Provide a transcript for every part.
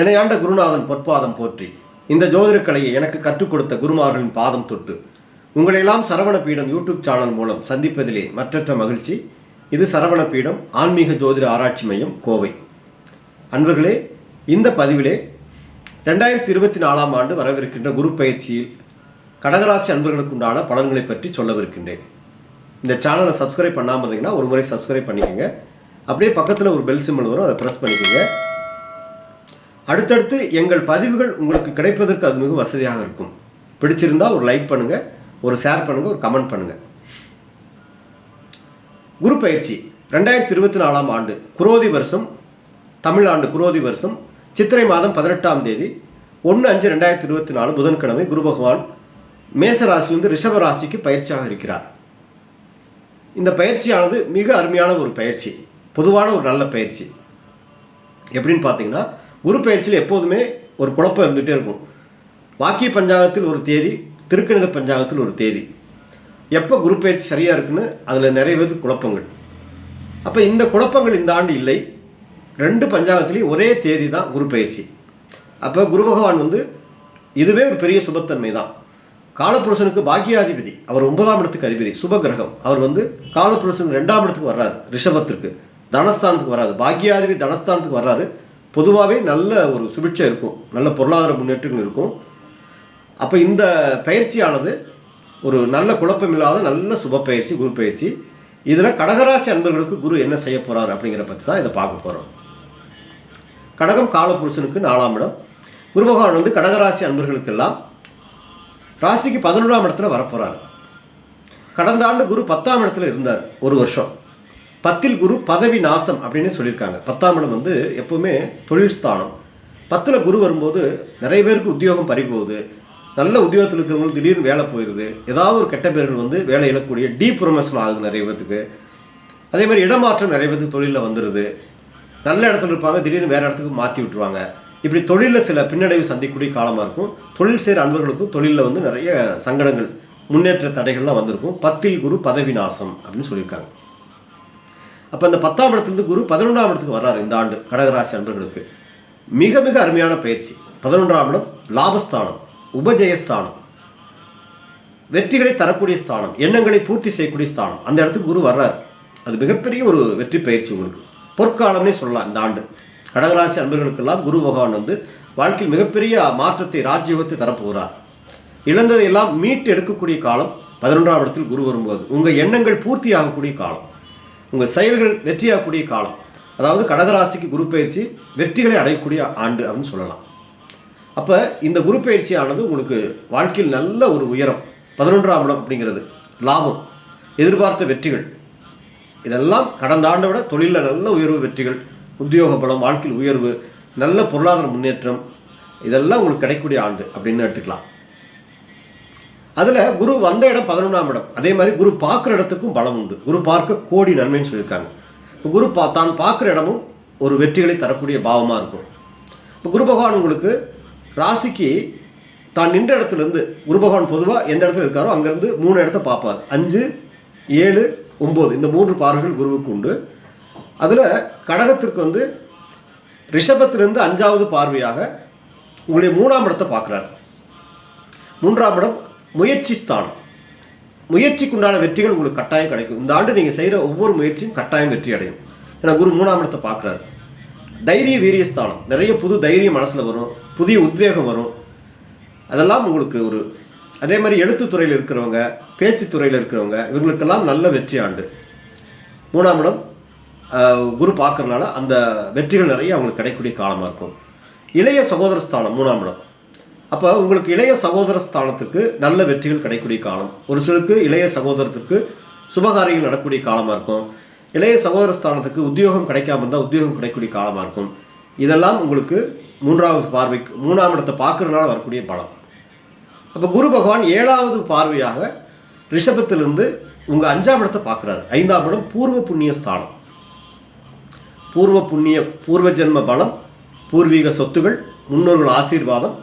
இணையாண்ட குருநாதன் பொற்பாதம் போற்றி. இந்த ஜோதிடக் கலையை எனக்கு கற்றுக் கொடுத்த குருமார்களின் பாதம் தொட்டு. உங்களையெல்லாம் சரவண பீடம் யூடியூப் சேனல் மூலம் சந்திப்பதிலே மற்றற்ற மகிழ்ச்சி. இது சரவண பீடம் ஆன்மீக ஜோதிட ஆராய்ச்சி மையம் கோவை. அன்பர்களே இந்த பதிவிலே ரெண்டாயிரத்தி இருபத்தி நாலாம் ஆண்டு வரவிருக்கின்ற குரு பயிற்சியில் கடகராசி அன்பர்களுக்குண்டான பலன்களை பற்றி சொல்லவிருக்கின்றேன். இந்த சேனலை சப்ஸ்கிரைப் பண்ணாமல் இருந்தீங்கன்னா ஒரு முறை சப்ஸ்கிரைப் பண்ணிக்கோங்க. அப்படியே பக்கத்தில் ஒரு பெல் சிம்பிள் வரும் அதை ப்ரெஸ் பண்ணிக்கோங்க. அடுத்தடுத்து எங்கள் பதிவுகள் உங்களுக்கு கிடைப்பதற்கு அது மிக வசதியாக இருக்கும். பிடிச்சிருந்தால் ஒரு லைக் பண்ணுங்க ஒரு ஷேர் பண்ணுங்க ஒரு கமெண்ட் பண்ணுங்க. குரு பயிற்சி ரெண்டாயிரத்தி இருபத்தி நாலாம் ஆண்டு குரோதி வருஷம் தமிழாண்டு குரோதி வருஷம் சித்திரை மாதம் பதினெட்டாம் தேதி ஒன்று அஞ்சு ரெண்டாயிரத்தி இருபத்தி நாலு புதன்கிழமை குரு பகவான் மேச ராசியிலிருந்து ரிஷப ராசிக்கு பயிற்சியாக இருக்கிறார். இந்த பயிற்சியானது மிக அருமையான ஒரு பயிற்சி பொதுவான ஒரு நல்ல பயிற்சி. எப்படின்னு பார்த்தீங்கன்னா குரு பயிற்சியில் எப்போதுமே ஒரு குழப்பம் இருந்துகிட்டே இருக்கும். வாக்கிய பஞ்சாங்கத்தில் ஒரு தேதி திருக்கணித பஞ்சாங்கத்தில் ஒரு தேதி. எப்போ குரு பயிற்சி சரியாக இருக்குன்னு அதில் நிறைய பேருக்கு குழப்பங்கள். அப்போ இந்த குழப்பங்கள் இந்த ஆண்டு இல்லை. ரெண்டு பஞ்சாங்கத்துலேயும் ஒரே தேதி தான் குரு பயிற்சி அப்போ குரு பகவான் வந்து இதுவே ஒரு பெரிய சுபத்தன்மை தான். காலப்புருஷனுக்கு பாக்கியாதிபதி அவர் ஒன்பதாம் இடத்துக்கு அதிபதி சுப கிரகம் அவர் வந்து காலப்புருஷன் ரெண்டாம் இடத்துக்கு வர்றாரு ரிஷபத்திற்கு. தனஸ்தானத்துக்கு வராது பாக்கியாதிபதி தனஸ்தானத்துக்கு வர்றாரு. பொதுவாகவே நல்ல ஒரு சுபிட்சை இருக்கும். நல்ல பொருளாதார முன்னேற்றங்கள் இருக்கும். அப்போ இந்த பயிற்சியானது ஒரு நல்ல குழப்பமில்லாத நல்ல சுப பயிற்சி குரு பயிற்சி இதில் கடகராசி அன்பர்களுக்கு குரு என்ன செய்ய போகிறார் அப்படிங்கிற பற்றி தான் இதை பார்க்க போகிறோம் கடகம் காலபுருஷனுக்கு நாலாம் இடம். குரு பகவான் வந்து கடகராசி அன்பர்களுக்கெல்லாம் ராசிக்கு பதினொன்றாம் இடத்துல வரப்போகிறார் கடந்த ஆண்டு குரு பத்தாம் இடத்துல இருந்தார் ஒரு வருஷம். பத்தில் குரு பதவி நாசம் அப்படின்னு சொல்லியிருக்காங்க. பத்தாம் இடம் வந்து எப்பவுமே தொழில் ஸ்தானம். பத்தில் குரு வரும்போது நிறைய பேருக்கு உத்தியோகம் பறி போகுது நல்ல உத்தியோகத்தில் இருக்கிறவங்களுக்கு திடீர்னு வேலை போயிடுது. ஏதாவது ஒரு கெட்ட பேர்கள் வந்து வேலை இழக்கக்கூடிய டீ ப்ரொமோஷன் ஆகுது நிறைய பேர்த்துக்கு அதே மாதிரி இடமாற்றம் நிறைய பேருக்கு தொழிலில் வந்துடுது நல்ல இடத்துல இருப்பாங்க திடீர்னு வேறு இடத்துக்கு மாற்றி விட்டுருவாங்க. இப்படி தொழிலில் சில பின்னடைவு சந்திக்கக்கூடிய காலமாக இருக்கும். தொழில் செய்கிற அன்பர்களுக்கும் தொழிலில் வந்து நிறைய சங்கடங்கள் முன்னேற்ற தடைகள்லாம் வந்திருக்கும். பத்தில் குரு பதவி நாசம் அப்படின்னு சொல்லியிருக்காங்க. அப்போ அந்த பத்தாம் இடத்துலேருந்து குரு பதினொன்றாம் இடத்துக்கு வர்றாரு இந்த ஆண்டு கடகராசி அன்பர்களுக்கு. மிக மிக அருமையான பயிற்சி. பதினொன்றாம் இடம் லாபஸ்தானம் உபஜயஸ்தானம். வெற்றிகளை தரக்கூடிய ஸ்தானம் எண்ணங்களை பூர்த்தி செய்யக்கூடிய ஸ்தானம். அந்த இடத்துக்கு குரு வர்றாரு. அது மிகப்பெரிய ஒரு வெற்றி பயிற்சி உங்களுக்கு. பொற்காலம்னே சொல்லலாம் இந்த ஆண்டு. கடகராசி அன்பர்களுக்கெல்லாம் குரு பகவான் வந்து வாழ்க்கையில் மிகப்பெரிய மாற்றத்தை ராஜ்யோகத்தை தரப்போகிறார் இழந்ததையெல்லாம் மீட்டு எடுக்கக்கூடிய காலம் பதினொன்றாம் இடத்தில் குரு வரும்போது. உங்கள் எண்ணங்கள் பூர்த்தி ஆகக்கூடிய காலம். உங்கள் செயல்கள் வெற்றியாகக்கூடிய காலம். அதாவது கடகராசிக்கு குரு பயிற்சி வெற்றிகளை அடையக்கூடிய ஆண்டு அப்படின்னு சொல்லலாம். அப்போ இந்த குரு பயிற்சியானது உங்களுக்கு வாழ்க்கையில் நல்ல ஒரு உயரம் பதினொன்றாம் இடம் அப்படிங்கிறது லாபம் எதிர்பார்த்த வெற்றிகள். இதெல்லாம் கடந்த ஆண்டை விட தொழிலில் நல்ல உயர்வு வெற்றிகள் உத்தியோக பலம் வாழ்க்கையில் உயர்வு நல்ல பொருளாதார முன்னேற்றம் இதெல்லாம் உங்களுக்கு கிடைக்கக்கூடிய ஆண்டு அப்படின்னு எடுத்துக்கலாம். அதில் குரு வந்த இடம் பதினொன்றாம் இடம். அதே மாதிரி குரு பார்க்குற இடத்துக்கும் பலம் உண்டு. குரு பார்க்க கோடி நன்மைன்னு சொல்லியிருக்காங்க. இப்போ குரு பா தான் பார்க்குற இடமும் ஒரு வெற்றிகளை தரக்கூடிய பாவமாக இருக்கும். இப்போ குரு பகவான் உங்களுக்கு ராசிக்கு தான் நின்ற இடத்துலேருந்து குரு பகவான் பொதுவாக எந்த இடத்துல இருக்காரோ அங்கேருந்து மூணு இடத்த பார்ப்பார். அஞ்சு ஏழு ஒம்பது. இந்த மூன்று பார்வைகள் குருவுக்கு உண்டு. அதில் கடகத்திற்கு வந்து ரிஷபத்திலிருந்து அஞ்சாவது பார்வையாக உங்களுடைய மூணாம் இடத்தை பார்க்குறாரு. மூன்றாம் இடம் முயற்சி ஸ்தானம். முயற்சிக்குண்டான வெற்றிகள் உங்களுக்கு கட்டாயம் கிடைக்கும். இந்த ஆண்டு நீங்கள் செய்கிற ஒவ்வொரு முயற்சியும் கட்டாயம் வெற்றி அடையும். ஏன்னா குரு மூணாம் இடத்தை பார்க்குறாரு. தைரிய வீரிய ஸ்தானம். நிறைய புது தைரியம் மனசில் வரும். புதிய உத்வேகம் வரும். அதெல்லாம் உங்களுக்கு ஒரு அதே மாதிரி எழுத்துத்துறையில் இருக்கிறவங்க பேச்சு துறையில் இருக்கிறவங்க இவங்களுக்கெல்லாம் நல்ல வெற்றி ஆண்டு. மூணாம் இடம் குரு பார்க்கறதுனால அந்த வெற்றிகள் நிறைய அவங்களுக்கு கிடைக்கக்கூடிய காலமாக இருக்கும். இளைய சகோதர ஸ்தானம் மூணாம் இடம். அப்போ உங்களுக்கு இளைய சகோதர ஸ்தானத்துக்கு நல்ல வெற்றிகள் கிடைக்கூடிய காலம். ஒரு சிலருக்கு இளைய சகோதரத்துக்கு சுபகாரியங்கள் நடக்கக்கூடிய காலமாக இருக்கும். இளைய சகோதர ஸ்தானத்துக்கு உத்தியோகம் கிடைக்காம இருந்தால் உத்தியோகம் கிடைக்கக்கூடிய காலமாக இருக்கும். இதெல்லாம் உங்களுக்கு மூன்றாவது பார்வைக்கு மூணாம் இடத்தை பார்க்குறதுனால வரக்கூடிய பலம். அப்போ குரு பகவான் ஏழாவது பார்வையாக ரிஷபத்திலிருந்து உங்கள் அஞ்சாம் இடத்தை பார்க்குறாரு. ஐந்தாம் இடம் பூர்வ புண்ணிய ஸ்தானம். பூர்வ புண்ணிய பூர்வ ஜென்ம பலம் பூர்வீக சொத்துகள் முன்னோர்கள் ஆசீர்வாதம்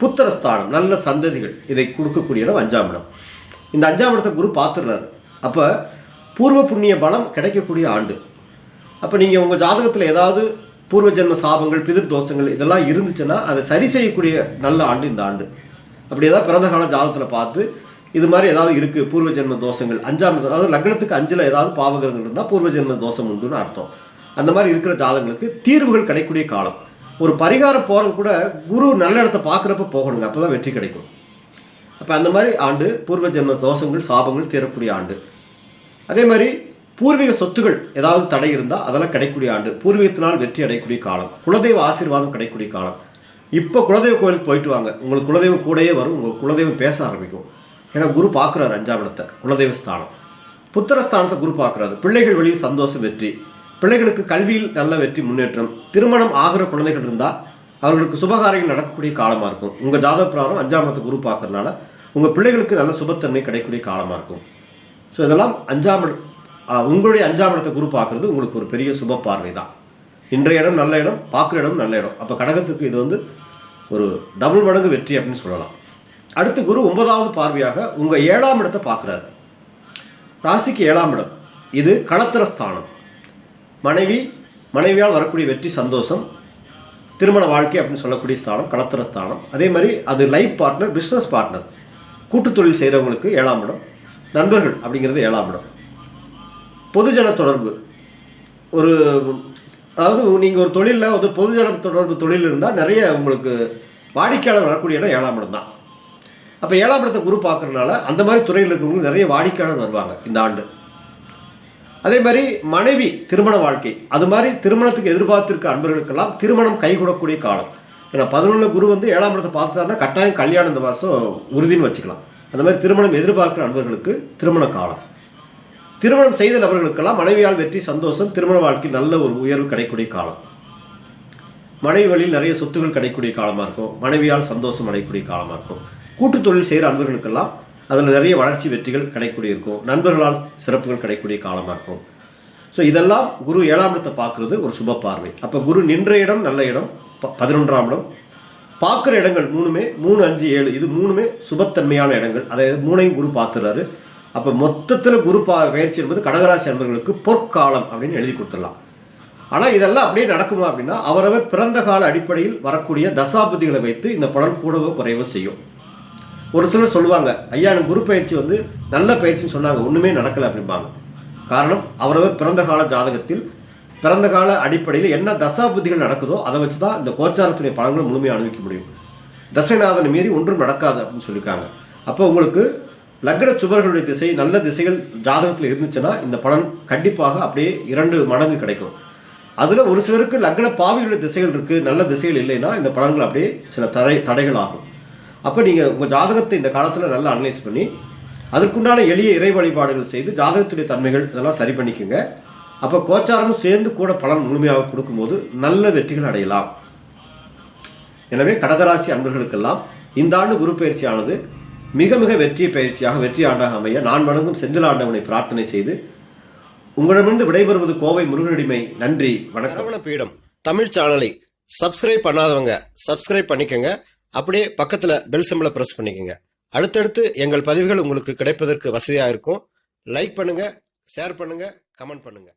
புத்திரஸ்தானம் நல்ல சந்ததிகள் இதை கொடுக்கக்கூடிய இடம் அஞ்சாம் இடம். இந்த அஞ்சாம் இடத்தை குரு பார்த்துடுறாரு. அப்போ பூர்வ புண்ணிய பலம் கிடைக்கக்கூடிய ஆண்டு. அப்போ நீங்கள் உங்கள் ஜாதகத்தில் ஏதாவது பூர்வ ஜென்ம சாபங்கள் பிதிர் தோஷங்கள் இதெல்லாம் இருந்துச்சுன்னா அதை சரி செய்யக்கூடிய நல்ல ஆண்டு இந்த ஆண்டு. அப்படி ஏதாவது பிறந்த கால ஜாதகத்தில் பார்த்து இது மாதிரி ஏதாவது இருக்குது பூர்வ ஜென்ம தோஷங்கள் அஞ்சாம் அதாவது லக்னத்துக்கு அஞ்சில் ஏதாவது பாவகங்கள் இருந்தால் பூர்வ ஜென்ம தோஷம் உண்டுன்னு அர்த்தம். அந்த மாதிரி இருக்கிற ஜாதகங்களுக்கு தீர்வுகள் கிடைக்கக்கூடிய காலம். ஒரு பரிகாரம் போகிறது கூட குரு நல்ல இடத்த பார்க்குறப்ப போகணுங்க அப்போ தான் வெற்றி கிடைக்கும். அப்போ அந்த மாதிரி ஆண்டு பூர்வ ஜென்ம தோஷங்கள் சாபங்கள் தீரக்கூடிய ஆண்டு. அதே மாதிரி பூர்வீக சொத்துகள் ஏதாவது தடை இருந்தால் அதெல்லாம் கிடைக்கக்கூடிய ஆண்டு. பூர்வீகத்தினால் வெற்றி அடையக்கூடிய காலம். குலதெய்வ ஆசீர்வாதம் கிடைக்கூடிய காலம். இப்போ குலதெய்வ கோயிலுக்கு போயிட்டு வாங்க. உங்களுக்கு குலதெய்வம் கூடயே வரும் உங்கள் குலதெய்வம் பேச ஆரம்பிக்கும். ஏன்னா குரு பார்க்குறாரு அஞ்சாம் இடத்தை குலதெய்வ ஸ்தானம் புத்திர ஸ்தானத்தை குரு பார்க்குறாரு. பிள்ளைகள் வழியில் சந்தோஷம் வெற்றி. பிள்ளைகளுக்கு கல்வியில் நல்ல வெற்றி முன்னேற்றம் திருமணம் ஆகிற குழந்தைகள் இருந்தால் அவர்களுக்கு சுபகாரியம் நடக்கக்கூடிய காலமாக இருக்கும். உங்கள் ஜாதக பிரகாரம் அஞ்சாம் இடத்தை குரு பார்க்கறதுனால உங்கள் பிள்ளைகளுக்கு நல்ல சுபத்தன்மை கிடைக்கக்கூடிய காலமாக இருக்கும். ஸோ இதெல்லாம் அஞ்சாம் உங்களுடைய அஞ்சாம் இடத்தை குரு பார்க்குறது உங்களுக்கு ஒரு பெரிய சுப பார்வை தான். இன்றைய இடம் நல்ல இடம் பார்க்குற இடம் நல்ல இடம். அப்போ கடகத்துக்கு இது வந்து ஒரு டபுள் மடங்கு வெற்றி அப்படின்னு சொல்லலாம். அடுத்து குரு ஒன்பதாவது பார்வையாக உங்கள் ஏழாம் இடத்தை பார்க்குறாரு. ராசிக்கு ஏழாம் இடம். இது களத்திர ஸ்தானம். மனைவி மனைவியால் வரக்கூடிய வெற்றி சந்தோஷம் திருமண வாழ்க்கை அப்படின்னு சொல்லக்கூடிய ஸ்தானம் கலத்திர ஸ்தானம். அதே மாதிரி அது லைஃப் பார்ட்னர் பிஸ்னஸ் பார்ட்னர் கூட்டு தொழில் செய்கிறவங்களுக்கு ஏழாம் இடம் நண்பர்கள் அப்படிங்கிறது ஏழாம் இடம். பொதுஜன தொடர்பு. ஒரு அதாவது நீங்கள் ஒரு தொழிலில் ஒரு பொதுஜன தொடர்பு தொழில் இருந்தால் நிறைய உங்களுக்கு வாடிக்கையாளர் வரக்கூடிய இடம் ஏழாம் இடம் தான். அப்போ ஏழாம் இடத்தை குரு பார்க்கறதுனால அந்த மாதிரி துறையில் இருக்கிறவங்களுக்கு நிறைய வாடிக்கையாளர் வருவாங்க இந்த ஆண்டு. அதே மாதிரி மனைவி திருமண வாழ்க்கை. அது மாதிரி திருமணத்துக்கு எதிர்பார்த்திருக்க அன்பர்களுக்கெல்லாம் திருமணம் கைகூடக்கூடிய காலம். ஏன்னா பதினொன்று குரு வந்து ஏழாம் இடத்தை பார்த்துட்டாருன்னா கட்டாயம் கல்யாணம் இந்த வருஷம் உறுதின்னு வச்சுக்கலாம். அந்த மாதிரி திருமணம் எதிர்பார்க்கிற அன்பர்களுக்கு திருமண காலம். திருமணம் செய்த நபர்களுக்கெல்லாம் மனைவியால் வெற்றி சந்தோஷம் திருமண வாழ்க்கை நல்ல ஒரு உயர்வு கிடைக்கக்கூடிய காலம். மனைவி வழியில் நிறைய சொத்துகள் கிடைக்கக்கூடிய காலமாக இருக்கும். மனைவியால் சந்தோஷம் அடையக்கூடிய காலமாக இருக்கும். கூட்டு தொழில் செய்கிற அன்பர்களுக்கெல்லாம் அதில் நிறைய வளர்ச்சி வெற்றிகள் கிடைக்கூடிய இருக்கும். நண்பர்களால் சிறப்புகள் கிடைக்கக்கூடிய காலமாக இருக்கும். ஸோ இதெல்லாம் குரு ஏழாம் இடத்தை பார்க்குறது ஒரு சுப பார்வை. அப்போ குரு நின்ற இடம் நல்ல இடம் ப- பதினொன்றாம் இடம். பார்க்குற இடங்கள் மூணுமே மூணு அஞ்சு ஏழு இது மூணுமே சுபத்தன்மையான இடங்கள். அதை மூணையும் குரு பார்த்துறாரு அப்போ மொத்தத்தில் குரு பா பயிற்சி என்பது கடகராசி அன்பர்களுக்கு பொற்காலம் அப்படின்னு எழுதி கொடுத்துடலாம். ஆனால் இதெல்லாம் அப்படியே நடக்குமா அப்படின்னா அவரவர் பிறந்த கால அடிப்படையில் வரக்கூடிய தசாபதிகளை வைத்து இந்த பலன் கூடவோ குறைவோ செய்யும். ஒரு சிலர் சொல்லுவாங்க ஐயா எனக்கு குரு பயிற்சி வந்து நல்ல பயிற்சின்னு சொன்னாங்க ஒன்றுமே நடக்கலை அப்படிம்பாங்க. காரணம் அவரவர் பிறந்த கால ஜாதகத்தில் பிறந்த கால அடிப்படையில் என்ன தசாபுத்திகள் நடக்குதோ அதை வச்சு தான் இந்த கோச்சாரத்துடைய பலன்களை முழுமையாக அனுபவிக்க முடியும். தசைநாதனை மீறி ஒன்றும் நடக்காது அப்படின்னு சொல்லியிருக்காங்க. அப்போ உங்களுக்கு லக்ன சுபர்களுடைய திசை நல்ல திசைகள் ஜாதகத்தில் இருந்துச்சுன்னா இந்த பலன் கண்டிப்பாக அப்படியே இரண்டு மடங்கு கிடைக்கும். அதில் ஒரு சிலருக்கு லக்ன பாவிகளுடைய திசைகள் இருக்குது நல்ல திசைகள் இல்லைன்னா இந்த பலன்கள் அப்படியே சில தடை தடைகள் ஆகும். அப்போ நீங்கள் உங்கள் ஜாதகத்தை இந்த காலத்தில் நல்லா அனலைஸ் பண்ணி அதற்குண்டான எளிய இறை வழிபாடுகள் செய்து ஜாதகத்துடைய தன்மைகள் இதெல்லாம் சரி பண்ணிக்கோங்க. அப்போ கோச்சாரமும் சேர்ந்து கூட பலன் முழுமையாக கொடுக்கும்போது நல்ல வெற்றிகள் அடையலாம். எனவே கடகராசி அன்பர்களுக்கெல்லாம் இந்த ஆண்டு குரு பயிற்சியானது மிக மிக வெற்றி பயிற்சியாக வெற்றி ஆண்டாக அமைய நான் வணங்கும் செந்தில் ஆண்டவனை பிரார்த்தனை செய்து உங்களிடமிருந்து விடைபெறுவது கோவை முருகனடிமை. நன்றி வணக்கம். பீடம் தமிழ் சேனலை சப்ஸ்கிரைப் பண்ணாதவங்க சப்ஸ்கிரைப் பண்ணிக்கங்க. அப்படியே பக்கத்தில் பெல் சிம்பிளை ப்ரெஸ் பண்ணிக்கோங்க. அடுத்தடுத்து எங்கள் பதிவுகள் உங்களுக்கு கிடைப்பதற்கு வசதியாக இருக்கும். லைக் பண்ணுங்கள் ஷேர் பண்ணுங்கள் கமெண்ட் பண்ணுங்கள்